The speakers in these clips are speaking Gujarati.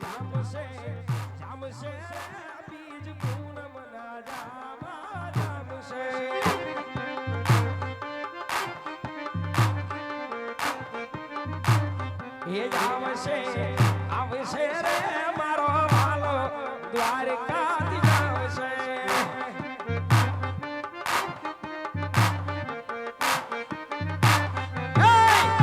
જામશે જામશે બીજ પૂનમના જામા જામશે એ જામશે આવશે રે મારો વાલો દ્વારકા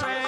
আসে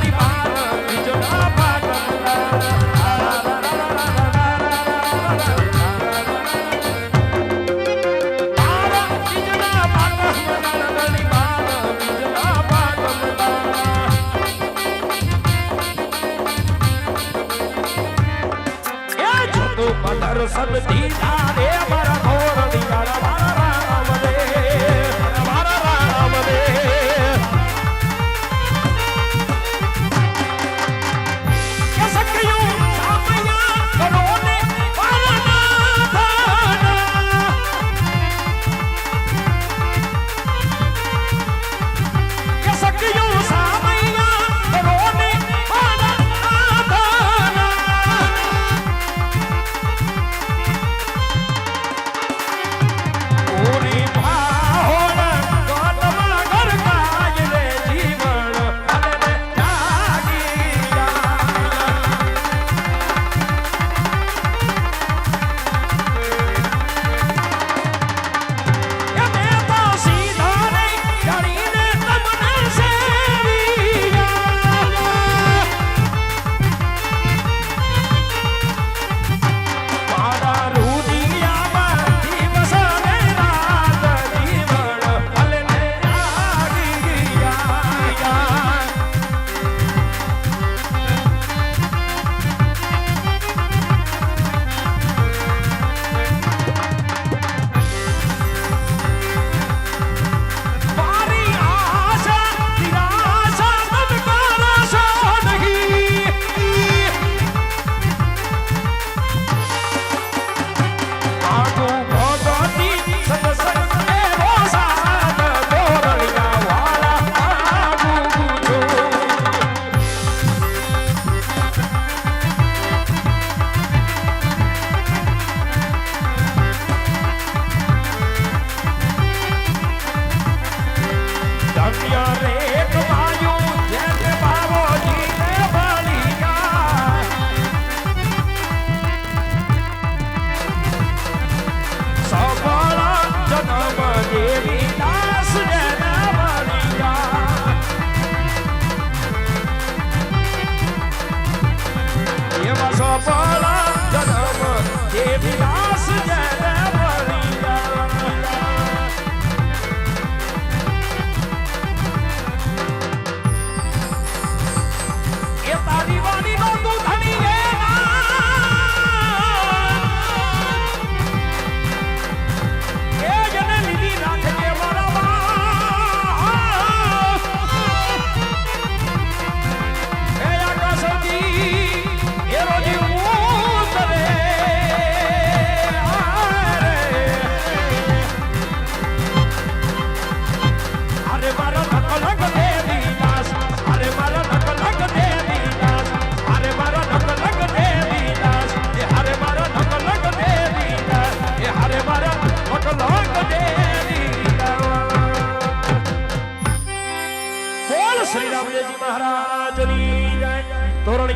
Everybody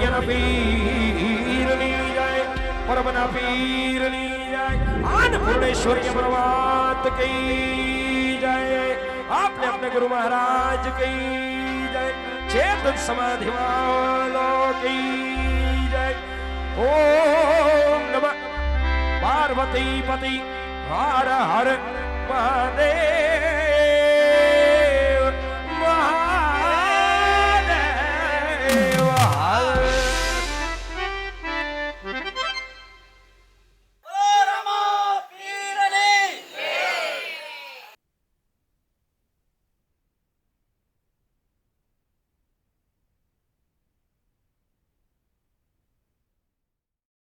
અહીંયા પીરની જાય પરમના પીરની જાય આન ભુવનેશ્વરી પ્રભાત કઈ જાય આપને આપણે ગુરુ મહારાજ કઈ જાય ચેતન સમાધિ વાલો કઈ જાય ઓમ નમ પાર્વતી પતિ હર હર મહાદેવ